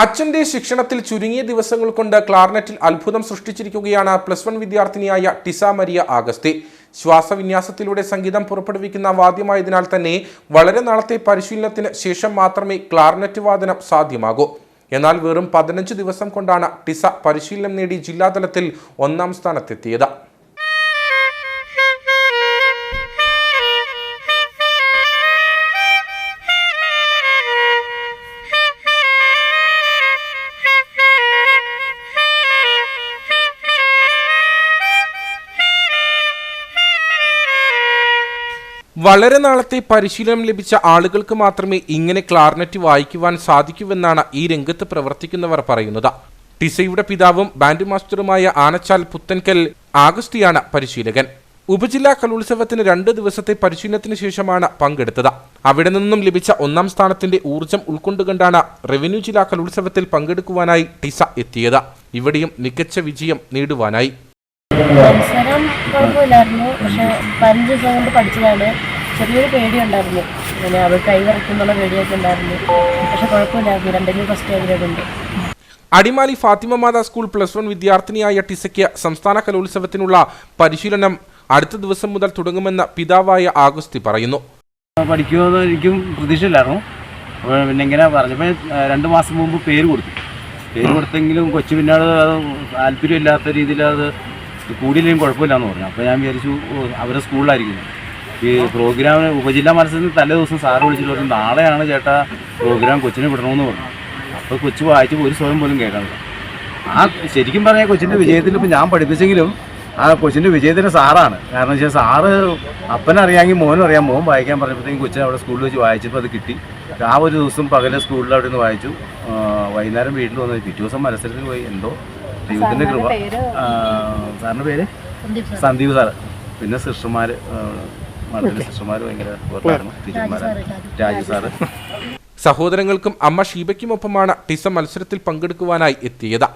അച്ഛന്റെ ശിക്ഷണത്തിൽ ചുരുങ്ങിയ ദിവസങ്ങൾ കൊണ്ട് ക്ലാർനെറ്റിൽ അത്ഭുതം സൃഷ്ടിച്ചിരിക്കുകയാണ് പ്ലസ് വൺ വിദ്യാർത്ഥിനിയായ ടിസ മരിയ ആഗസ്തി. ശ്വാസവിന്യാസത്തിലൂടെ സംഗീതം പുറപ്പെടുവിക്കുന്ന വാദ്യമായതിനാൽ തന്നെ വളരെ നാളത്തെ പരിശീലനത്തിന് ശേഷം മാത്രമേ ക്ലാർനെറ്റ് വാദനം സാധ്യമാകൂ. എന്നാൽ വെറും പതിനഞ്ച് ദിവസം കൊണ്ടാണ് ടിസ പരിശീലനം നേടി ജില്ലാതലത്തിൽ ഒന്നാം സ്ഥാനത്തെത്തിയത്. വളരെ നാളത്തെ പരിശീലനം ലഭിച്ച ആളുകൾക്ക് മാത്രമേ ഇങ്ങനെ ക്ലാർനെറ്റ് വായിക്കുവാൻ സാധിക്കൂവെന്നാണ് ഈ രംഗത്ത് പ്രവർത്തിക്കുന്നവർ പറയുന്നത്. ടിസയുടെ പിതാവും ബാൻഡ് മാസ്റ്ററുമായ ആനച്ചാൽ പുത്തൻകൽ ആഗസ്റ്റിയാണ് പരിശീലകൻ. ഉപജില്ലാ കലോത്സവത്തിന് രണ്ട് ദിവസത്തെ പരിശീലനത്തിന് ശേഷമാണ് പങ്കെടുത്തത്. അവിടെ നിന്നും ലഭിച്ച ഒന്നാം സ്ഥാനത്തിന്റെ ഊർജം ഉൾക്കൊണ്ടുകൊണ്ടാണ് റവന്യൂ ജില്ലാ കലോത്സവത്തിൽ പങ്കെടുക്കുവാനായി ടിസ എത്തിയത്. ഇവിടെയും മികച്ച വിജയം നേടുവാനായി. കുഴപ്പമില്ലായിരുന്നു. പക്ഷെ പതിനഞ്ച് ദിവസം കൊണ്ട് പഠിച്ചതാണ്. ചെറിയൊരു പേടിയുണ്ടായിരുന്നു. പിന്നെ അവർ കൈ വരയ്ക്കുന്നുള്ള പേടിയൊക്കെ ഉണ്ടായിരുന്നു. പക്ഷെ കുഴപ്പമില്ലായിരുന്നു. രണ്ടിനും ഫസ്റ്റ് ആയതുകൊണ്ട് Adimali Fathima Matha school plus one വിദ്യാർത്ഥിനിയായ ടിസയ്ക്ക് സംസ്ഥാന കലോത്സവത്തിനുള്ള പരിശീലനം അടുത്ത ദിവസം മുതൽ തുടങ്ങുമെന്ന് പിതാവായ ആഗസ്തി പറയുന്നു. പഠിക്കുമെന്ന് എനിക്കും പ്രതീക്ഷയില്ലായിരുന്നു. പിന്നെ ഇങ്ങനെ പറഞ്ഞപ്പോൾ രണ്ട് മാസം മുമ്പ് പേര് കൊടുത്തു. പേര് കൊടുത്തെങ്കിലും കൊച്ചു പിന്നീട് അത് താല്പര്യമില്ലാത്ത രീതിയിൽ അത് കൂടിയില്ലെങ്കിലും കുഴപ്പമില്ലാന്ന് പറഞ്ഞു. അപ്പോൾ ഞാൻ വിചാരിച്ചു അവരുടെ അവരെ സ്കൂളിലായിരിക്കും. ഈ പ്രോഗ്രാമിന് ഉപജില്ലാ മത്സരത്തിന് തലേ ദിവസം സാറ് വിളിച്ചിട്ട് പറഞ്ഞു നാളെയാണ് ചേട്ടാ പ്രോഗ്രാം കൊച്ചിനെ വിടണമെന്ന് പറഞ്ഞു. അപ്പോൾ കൊച്ചു വായിച്ചപ്പോൾ ഒരു സ്വയം പോലും കേൾക്കാനില്ല ആ ശരിക്കും പറഞ്ഞാൽ കൊച്ചിന്റെ വിജയത്തിൽ ഇപ്പോൾ ഞാൻ പഠിപ്പിച്ചെങ്കിലും ആ കൊച്ചിന്റെ വിജയത്തിന് സാറാണ്. കാരണം വെച്ചാൽ സാറ് അപ്പനറിയാമെങ്കിൽ മോനും അറിയാം. മോൻ വായിക്കാൻ പറഞ്ഞപ്പോഴത്തേക്കും കൊച്ചിനെ അവിടെ സ്കൂളിൽ വെച്ച് വായിച്ചപ്പോൾ അത് കിട്ടി. ആ ഒരു ദിവസം പകലെ സ്കൂളിൽ അവിടെ നിന്ന് വായിച്ചു വൈകുന്നേരം വീട്ടിൽ വന്നു. പിറ്റേ ദിവസം മത്സരത്തിന് പോയി. എന്തോ? ദൈവത്തിന്റെ കൃപ. സാറിന്റെ പേര്? സന്ദീപ് സാറ്. പിന്നെ സിസ്റ്റർമാർ മഠത്തിലെ സിസ്റ്റർമാർ ഭയങ്കര വർക്കായിരുന്നു ടീച്ചർമാരാണ് രാജു സാറ്. സഹോദരങ്ങൾക്കും അമ്മ ഷീബയ്ക്കുമൊപ്പമാണ് ടിസ മത്സരത്തിൽ പങ്കെടുക്കുവാനായി എത്തിയത്.